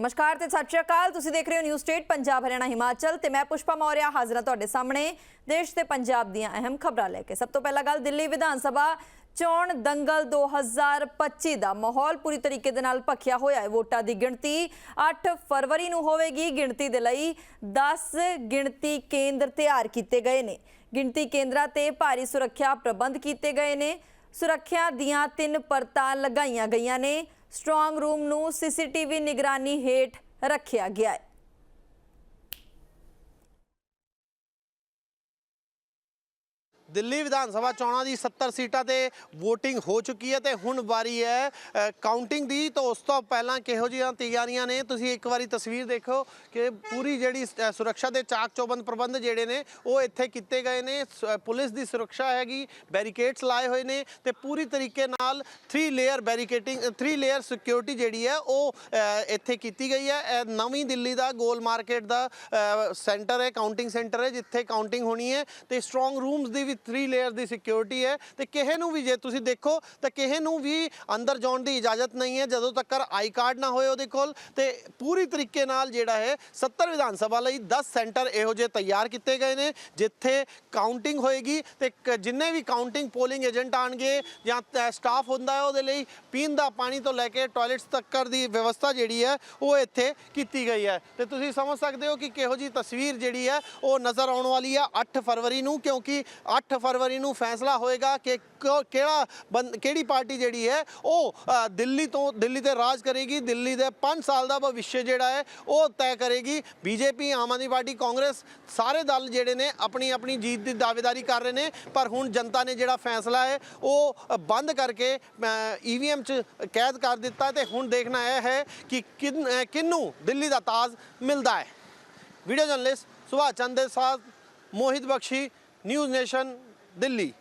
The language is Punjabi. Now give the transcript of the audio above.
ਨਮਸਕਾਰ ਤੇ ਸਤਿ ਸ਼੍ਰੀ ਅਕਾਲ। ਤੁਸੀਂ ਦੇਖ ਰਹੇ ਹੋ ਨਿਊਜ਼ ਸਟੇਟ ਪੰਜਾਬ, ਹਰਿਆਣਾ, ਹਿਮਾਚਲ ਤੇ ਮੈਂ ਪੁਸ਼ਪਾ ਮੌਰਿਆ ਹਾਜ਼ਰਾਂ ਤੁਹਾਡੇ ਸਾਹਮਣੇ। ਦੇਸ਼ ਤੇ ਪੰਜਾਬ ਦੀਆਂ ਅਹਿਮ ਖਬਰਾਂ ਲੈ ਕੇ। ਸਭ ਤੋਂ ਪਹਿਲਾਂ ਗੱਲ ਦਿੱਲੀ ਵਿਧਾਨ ਸਭਾ ਚੋਣ ਦੰਗਲ 2025 ਦਾ ਮਾਹੌਲ ਪੂਰੀ ਤਰੀਕੇ ਦੇ ਨਾਲ ਭਖਿਆ ਹੋਇਆ ਹੈ। ਵੋਟਾਂ ਦੀ ਗਿਣਤੀ 8 ਫਰਵਰੀ ਨੂੰ ਹੋਵੇਗੀ। ਗਿਣਤੀ ਦੇ ਲਈ 10 ਗਿਣਤੀ ਕੇਂਦਰ ਤਿਆਰ ਕੀਤੇ ਗਏ ਨੇ। ਗਿਣਤੀ ਕੇਂਦਰਾਂ ਤੇ ਭਾਰੀ ਸੁਰੱਖਿਆ ਪ੍ਰਬੰਧ ਕੀਤੇ ਗਏ ਨੇ। ਸੁਰੱਖਿਆ ਦੀਆਂ ਤਿੰਨ ਪਰਤਾਂ ਲਗਾਈਆਂ ਗਈਆਂ ਨੇ। ਸਟਰੋਂਗ ਰੂਮ ਨੂੰ ਸੀਸੀਟੀਵੀ ਨਿਗਰਾਨੀ ਹੇਠ ਰੱਖਿਆ ਗਿਆ ਹੈ। ਦਿੱਲੀ ਵਿਧਾਨ ਸਭਾ ਚੋਣਾਂ ਦੀ 70 ਸੀਟਾਂ ਤੇ VOTING ਹੋ ਚੁੱਕੀ ਹੈ ਤੇ ਹੁਣ ਵਾਰੀ ਹੈ ਕਾਊਂਟਿੰਗ ਦੀ। ਤਾਂ ਉਸ ਤੋਂ ਪਹਿਲਾਂ ਕਿਹੋ ਜਿਹੀਆਂ ਤਿਆਰੀਆਂ ਨੇ? ਤੁਸੀਂ ਇੱਕ ਵਾਰੀ ਤਸਵੀਰ ਦੇਖੋ ਕਿ ਪੂਰੀ ਜਿਹੜੀ ਸੁਰੱਖਿਆ ਦੇ ਚਾਕ ਚੌਬੰਦ ਪ੍ਰਬੰਧ ਜਿਹੜੇ ਨੇ, ਉਹ ਇੱਥੇ ਕੀਤੇ ਗਏ ਨੇ। ਸ- ਪੁਲਿਸ ਦੀ ਸੁਰੱਖਿਆ ਹੈਗੀ, ਬੈਰੀਕੇਡਸ ਲਾਏ ਹੋਏ ਨੇ ਤੇ ਪੂਰੀ ਤਰੀਕੇ ਨਾਲ 3 ਲੇਅਰ ਬੈਰੀਕੇਟਿੰਗ 3 ਲੇਅਰ ਸਿਕਿਉਰਿਟੀ ਜਿਹੜੀ ਹੈ, ਉਹ ਇੱਥੇ ਕੀਤੀ ਗਈ ਹੈ। ਨਵੀਂ ਦਿੱਲੀ ਦਾ ਗੋਲ ਮਾਰਕੀਟ ਦਾ ਸੈਂਟਰ ਹੈ ਕਾਊਂਟਿੰਗ ਸੈਂਟਰ ਹੈ, ਜਿੱਥੇ ਕਾਊਂਟਿੰਗ ਹੋਣੀ ਹੈ ਤੇ ਸਟਰੋਂਗ ਰੂਮਸ ਦੀ ਵੀ 3 ਲੇਅਰ ਦੀ ਸਿਕਿਉਰਿਟੀ ਹੈ ਤੇ ਕਿਸੇ ਨੂੰ ਵੀ ਜੇ ਤੁਸੀਂ ਦੇਖੋ ਤਾਂ ਕਿਸੇ ਨੂੰ ਵੀ ਅੰਦਰ ਜਾਣ ਦੀ ਇਜਾਜ਼ਤ ਨਹੀਂ ਹੈ। ਜਦੋਂ ਤੱਕ ਆਈ ਕਾਰਡ ਨਾ ਹੋਏ ਉਹਦੇ ਕੋਲ ਤੇ ਪੂਰੀ ਤਰੀਕੇ ਨਾਲ ਜਿਹੜਾ ਹੈ 70 ਵਿਧਾਨ ਸਭਾ ਲਈ 10 ਸੈਂਟਰ ਇਹੋ ਜਿਹੇ ਤਿਆਰ ਕੀਤੇ ਗਏ ਨੇ, ਜਿੱਥੇ ਕਾਊਂਟਿੰਗ ਹੋਏਗੀ ਤੇ ਕ- ਜਿੰਨੇ ਵੀ ਕਾਊਂਟਿੰਗ ਪੋਲਿੰਗ ਏਜੰਟ ਆਣਗੇ ਜਾਂ ਸਟਾਫ ਹੁੰਦਾ ਹੈ ਉਹਦੇ ਲਈ ਪੀਣ ਦਾ ਪਾਣੀ ਤੋਂ ਲੈ ਕੇ ਟਾਇਲਟਸ ਤੱਕ ਦੀ ਵਿਵਸਥਾ ਜਿਹੜੀ ਹੈ ਉਹ ਇੱਥੇ ਕੀਤੀ ਗਈ ਹੈ। ਤੇ ਤੁਸੀਂ ਸਮਝ ਸਕਦੇ ਹੋ ਕਿ ਕਿਹੋ ਜੀ ਤਸਵੀਰ ਜਿਹੜੀ ਹੈ ਉਹ ਨਜ਼ਰ ਆਉਣ ਵਾਲੀ ਹੈ 8 ਫਰਵਰੀ ਨੂੰ, ਕਿਉਂਕਿ 8 ਫਰਵਰੀ ਨੂੰ ਫੈਸਲਾ ਹੋਏਗਾ ਕਿ ਕਿਹੜਾ ਬੰ- ਕਿਹੜੀ ਪਾਰਟੀ ਜਿਹੜੀ ਹੈ ਉਹ ਦਿੱਲੀ ਤੋਂ, ਦਿੱਲੀ ਤੇ ਰਾਜ ਕਰੇਗੀ, ਦਿੱਲੀ ਦੇ 5 ਸਾਲ ਦਾ ਭਵਿੱਖ ਜਿਹੜਾ ਹੈ ਉਹ ਤੈਅ ਕਰੇਗੀ। ਬੀਜੇਪੀ, ਆਮ ਆਦਮੀ ਪਾਰਟੀ, ਕਾਂਗਰਸ ਸਾਰੇ ਦਲ ਜਿਹੜੇ ਨੇ ਆਪਣੀ ਆਪਣੀ ਜੀਤ ਦੀ ਦਾਅਵੇਦਾਰੀ ਕਰ ਰਹੇ ਨੇ, ਪਰ ਹੁਣ ਜਨਤਾ ਨੇ ਜਿਹੜਾ ਫੈਸਲਾ ਹੈ ਉਹ ਬੰਦ ਕਰਕੇ ਈਵੀਐਮ 'ਚ ਕੈਦ ਕਰ ਦਿੱਤਾ ਤੇ ਹੁਣ ਦੇਖਣਾ ਇਹ ਹੈ ਕਿ ਕਿਨ- ਕਿਹਨੂੰ ਦਿੱਲੀ ਦਾ ਤਾਜ ਮਿਲਦਾ ਹੈ। ਵੀਡੀਓ ਜਰਨਲਿਸਟ ਸੁਭਾਸ਼ ਚੰਦ ਦੇ ਸਾਥ ਮੋਹਿਤ ਬਖਸ਼ੀ ਨਿਊਜ਼ ਨੇਸ਼ਨ ਦਿੱਲੀ